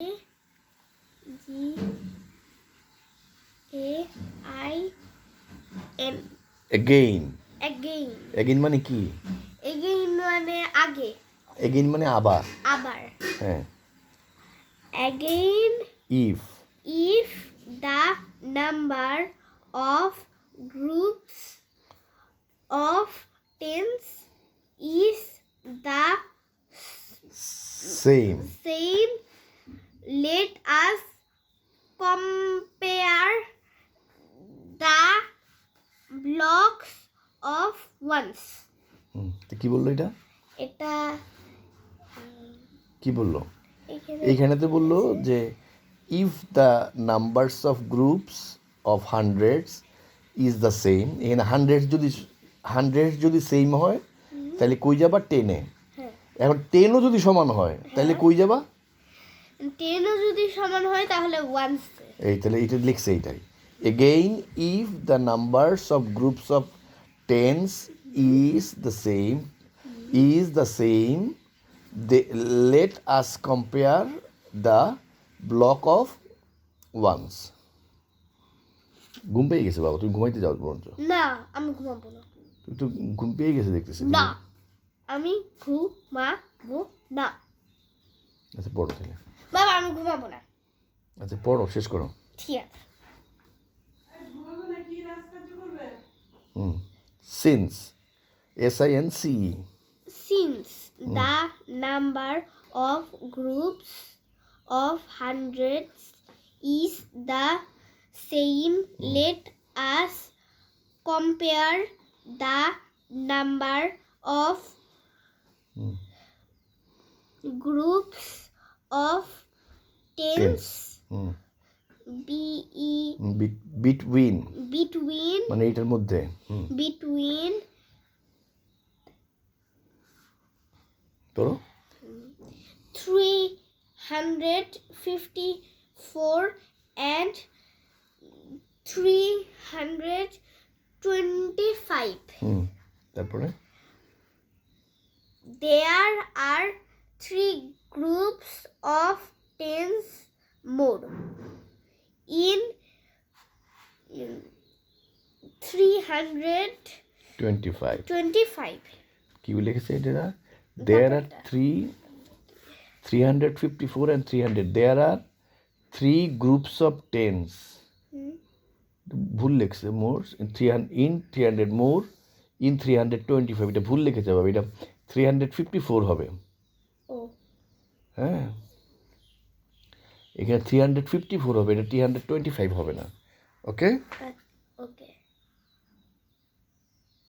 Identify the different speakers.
Speaker 1: G A I N
Speaker 2: again
Speaker 1: again
Speaker 2: again মানে কি?
Speaker 1: Again মানে আগে।
Speaker 2: এগেইন মানে আবার।
Speaker 1: আবার।
Speaker 2: হ্যাঁ।
Speaker 1: Again
Speaker 2: if
Speaker 1: if the number of groups of tens is the
Speaker 2: same
Speaker 1: same let us compare the blocks of ones.
Speaker 2: তো কি বলল এটা?
Speaker 1: এটা
Speaker 2: কি বলল?
Speaker 1: এখানে
Speaker 2: এইখানেতে বলল যে if the numbers of groups of hundreds is the same এখানে হান্ড্রেড যদি হান্ড্রেড যদি সেম হয় তাহলে কই যাবা? টেনে
Speaker 1: হ্যাঁ।
Speaker 2: এখন টেনও যদি সমান হয় তাহলে কই যাবা?
Speaker 1: টেনও যদি সমান হয় তাহলে ওয়ান্স
Speaker 2: এই তাহলে এটা লিখছে এইটাই। Again if the numbers of groups of tens is the same is the same they let us compare the block of ones ঘুম পেয়ে গেছে বাবা তুমি ঘুমাইতে যাও বরঞ্চ।
Speaker 1: না আমি ঘুমাবো না।
Speaker 2: তুমি তো ঘুম পেয়ে গেছে দেখতেছি।
Speaker 1: না আমি ঘুমাবো না।
Speaker 2: আচ্ছা পড়ো তাহলে
Speaker 1: বাবা আমি ঘুমাবো না
Speaker 2: আচ্ছা পড়ো শেষ করো
Speaker 1: ঠিক আছে
Speaker 2: হুম since S I N C
Speaker 1: since the number of groups of hundreds is the same let us compare the number of groups of tens
Speaker 2: hmm
Speaker 1: be e
Speaker 2: between
Speaker 1: between
Speaker 2: মানে এইটার মধ্যে হুম
Speaker 1: between
Speaker 2: তোরো
Speaker 1: 354 and 325.
Speaker 2: হুম তারপরে
Speaker 1: There are three groups of tens more. In, in 325.
Speaker 2: Twenty five কি লিখেছে এটা? Three hundred fifty four and three hundred there are three groups of tens ভুল লিখছে more three in three hundred more in three hundred twenty five এটা ভুল লিখেছে বাবা এটা থ্রি হান্ড্রেড ফিফটি ফোর হবে। হ্যাঁ এখানে থ্রি হান্ড্রেড ফিফটি ফোর হবে, এটা থ্রি হান্ড্রেড টোয়েন্টি ফাইভ হবে না ওকে
Speaker 1: okay.